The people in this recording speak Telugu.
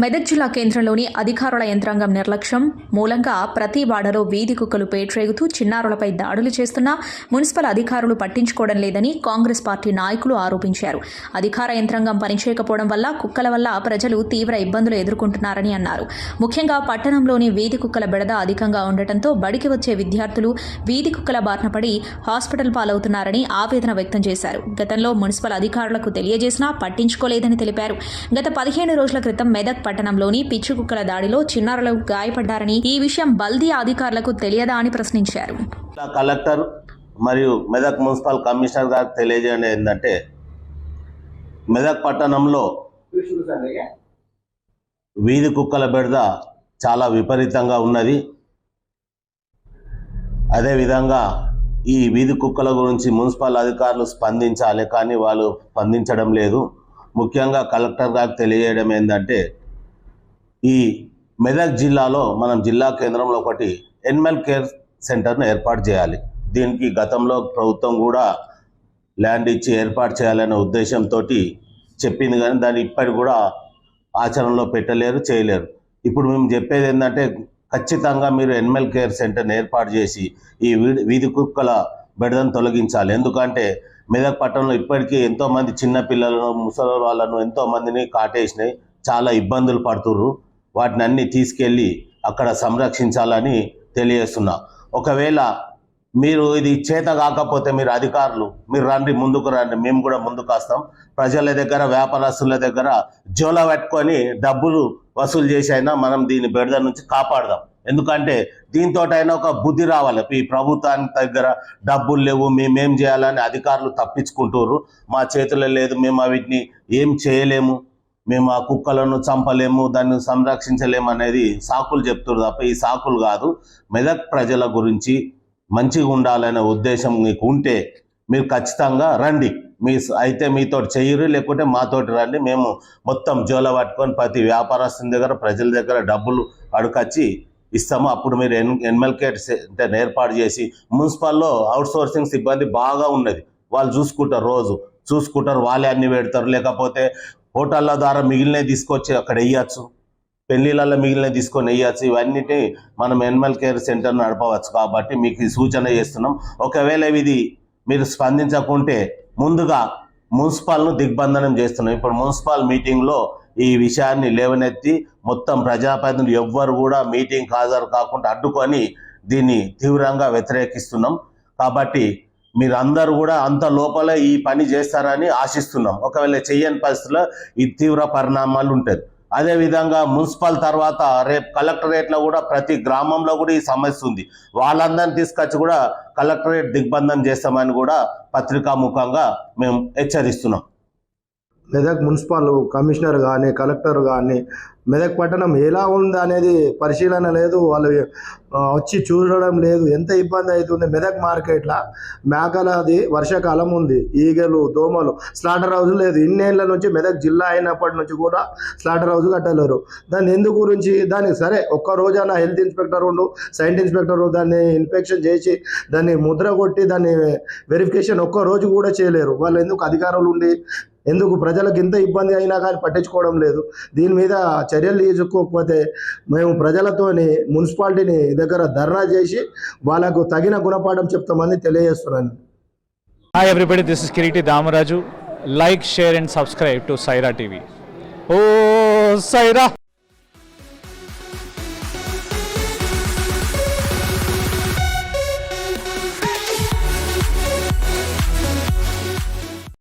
మెదక్ జిల్లా కేంద్రంలోని అధికారుల యంత్రాంగం నిర్లక్ష్యం. మూలంగా ప్రతి వాడలో వీధి కుక్కలు పేట్రేగుతూ చిన్నారులపై దాడులు చేస్తున్నా మున్సిపల్ అధికారులు పట్టించుకోవడం లేదని కాంగ్రెస్ పార్టీ నాయకులు ఆరోపించారు. అధికార యంత్రాంగం పనిచేయకపోవడం వల్ల కుక్కల వల్ల ప్రజలు తీవ్ర ఇబ్బందులు ఎదుర్కొంటున్నారని అన్నారు. ముఖ్యంగా పట్టణంలోని వీధి కుక్కల బెడద అధికంగా ఉండటంతో బడికి వచ్చే విద్యార్థులు వీధి కుక్కల బారిన పడి హాస్పిటల్ పాలవుతున్నారని ఆవేదన వ్యక్తం చేశారు. గతంలో మున్సిపల్ అధికారులకు తెలియజేసినా పట్టించుకోలేదని తెలిపారు. గత పదిహేను రోజుల క్రితం మెదక్ పట్టణంలోని పిచ్చి కుక్కల దాడిలో చిన్నారులు గాయపడ్డారని ఈ విషయం బల్దీ అధికారులకు తెలియదా అని ప్రశ్నించారు. కలెక్టర్ మరియు మెదక్ మున్సిపల్ కమిషనర్ గారికి తెలియజేయడం ఏంటంటే మెదక్ పట్టణంలో వీధి కుక్కల బెడద చాలా విపరీతంగా ఉన్నది. అదేవిధంగా ఈ వీధి కుక్కల గురించి మున్సిపల్ అధికారులు స్పందించాలి కానీ వాళ్ళు స్పందించడం లేదు. ముఖ్యంగా కలెక్టర్ గారికి తెలియజేయడం ఏంటంటే ఈ మెదక్ జిల్లాలో మనం జిల్లా కేంద్రంలో ఒకటి ఎనిమల్ కేర్ సెంటర్ను ఏర్పాటు చేయాలి. దీనికి గతంలో ప్రభుత్వం కూడా ల్యాండ్ ఇచ్చి ఏర్పాటు చేయాలనే ఉద్దేశంతో చెప్పింది కానీ దాన్ని ఇప్పటికి కూడా ఆచరణలో పెట్టలేరు చేయలేరు. ఇప్పుడు మేము చెప్పేది ఏంటంటే ఖచ్చితంగా మీరు ఎనిమల్ కేర్ సెంటర్ని ఏర్పాటు చేసి ఈ వీధి వీధి కుక్కల బెడదను తొలగించాలి. ఎందుకంటే మెదక్ పట్టణంలో ఇప్పటికీ ఎంతోమంది చిన్నపిల్లలను చిన్న పిల్లలను ముసలి వాళ్ళను ఎంతోమందిని కాటేసినాయి. చాలా ఇబ్బందులు పడుతుర్రు. వాటిని అన్ని తీసుకెళ్ళి అక్కడ సంరక్షించాలని తెలియజేస్తున్నా. ఒకవేళ మీరు ఇది చేత కాకపోతే మీరు అధికారులు మీరు రండి ముందుకు రండి మేము కూడా ముందుకు వస్తాం. ప్రజల దగ్గర వ్యాపారస్తుల దగ్గర జోల పెట్టుకొని డబ్బులు వసూలు చేసి అయినా మనం దీని బెడద నుంచి కాపాడదాం. ఎందుకంటే దీంతో అయినా ఒక బుద్ధి రావాలి. ఈ ప్రభుత్వానికి దగ్గర డబ్బులు లేవు మేమేం చేయాలని అధికారులు తప్పించుకుంటారు మా చేతిలో లేదు మేము వీటిని ఏం చేయలేము. మేము ఆ కుక్కలను చంపలేము దాన్ని సంరక్షించలేము అనేది సాకులు చెప్తున్నారు తప్ప ఈ సాకులు కాదు. మెదక్ ప్రజల గురించి మంచిగా ఉండాలనే ఉద్దేశం మీకు ఉంటే మీరు ఖచ్చితంగా రండి. మీ అయితే మీతో చెయ్యరు లేకుంటే మాతోటి రండి. మేము మొత్తం జోల పట్టుకొని ప్రతి వ్యాపారస్తుని దగ్గర ప్రజల దగ్గర డబ్బులు అడుకొచ్చి ఇస్తాము. అప్పుడు మీరు ఎన్ ఎనిమల్ సెంటర్ ఏర్పాటు చేసి మున్సిపల్లో అవుట్సోర్సింగ్ సిబ్బంది బాగా ఉన్నది. వాళ్ళు చూసుకుంటారు రోజు. చూసుకుంటారు వాళ్ళే అన్ని పెడతారు. లేకపోతే హోటళ్ళ ద్వారా మిగిలినవి తీసుకొచ్చి అక్కడ వేయచ్చు. పెళ్ళిళ్ళల్లో మిగిలినవి తీసుకొని వేయచ్చు. ఇవన్నిటి మనం ఎనిమల్ కేర్ సెంటర్ నడపవచ్చు కాబట్టి మీకు సూచన చేస్తున్నాం. ఒకవేళ ఇది మీరు స్పందించకుంటే ముందుగా మున్సిపాల్ను దిగ్బంధనం చేస్తున్నాం. ఇప్పుడు మున్సిపల్ మీటింగ్లో ఈ విషయాన్ని లేవనెత్తి మొత్తం ప్రజాప్రతినిధులు ఎవ్వరు కూడా మీటింగ్ హాజరు కాకుండా అడ్డుకొని దీన్ని తీవ్రంగా వ్యతిరేకిస్తున్నాం. కాబట్టి మీరు అందరూ కూడా అంత లోపల ఈ పని చేస్తారని ఆశిస్తున్నాం. ఒకవేళ చెయ్యని పరిస్థితుల్లో ఈ తీవ్ర పరిణామాలు ఉంటుంది అదేవిధంగా మున్సిపల్ తర్వాత రేపు కలెక్టరేట్లో కూడా ప్రతి గ్రామంలో కూడా ఈ సమస్య ఉంది. వాళ్ళందరినీ తీసుకొచ్చి కూడా కలెక్టరేట్ దిగ్బంధం చేస్తామని కూడా పత్రికాముఖంగా మేము హెచ్చరిస్తున్నాం. మెదక్ మున్సిపల్ కమిషనర్ కానీ కలెక్టర్ కానీ మెదక్ పట్టణం ఎలా ఉంది అనేది పరిశీలన లేదు. వాళ్ళు వచ్చి చూడడం లేదు. ఎంత ఇబ్బంది అవుతుంది మెదక్ మార్కెట్లో? మేకలది వర్షాకాలం ఉంది. ఈగలు దోమలు స్లాటర్ హౌస్ లేదు. ఇన్నేళ్ళ నుంచి మెదక్ జిల్లా అయినప్పటి నుంచి కూడా స్లాటర్ హౌస్ కట్టలేరు. దాన్ని ఎందుకు గురించి దానికి సరే ఒక్క రోజైనా హెల్త్ ఇన్స్పెక్టర్ ఉండు సైంట్ ఇన్స్పెక్టర్ దాన్ని ఇన్స్పెక్షన్ చేసి దాన్ని ముద్ర కొట్టి దాన్ని వెరిఫికేషన్ ఒక్క రోజు కూడా చేయలేరు. వాళ్ళు ఎందుకు అధికారులు ఉండి ఎందుకు ప్రజలకు ఎంత ఇబ్బంది అయినా కానీ పట్టించుకోవడం లేదు? దీని మీద చర్యలు తీసుకోకపోతే మేము ప్రజలతోని మున్సిపాలిటీని దగ్గర ధర్నా చేసి వాళ్ళకు తగిన గుణపాఠం చెప్తామని తెలియజేస్తున్నాను. Hi everybody this is Kireeti Damaraju like share and subscribe to Saira TV oh Sye Raa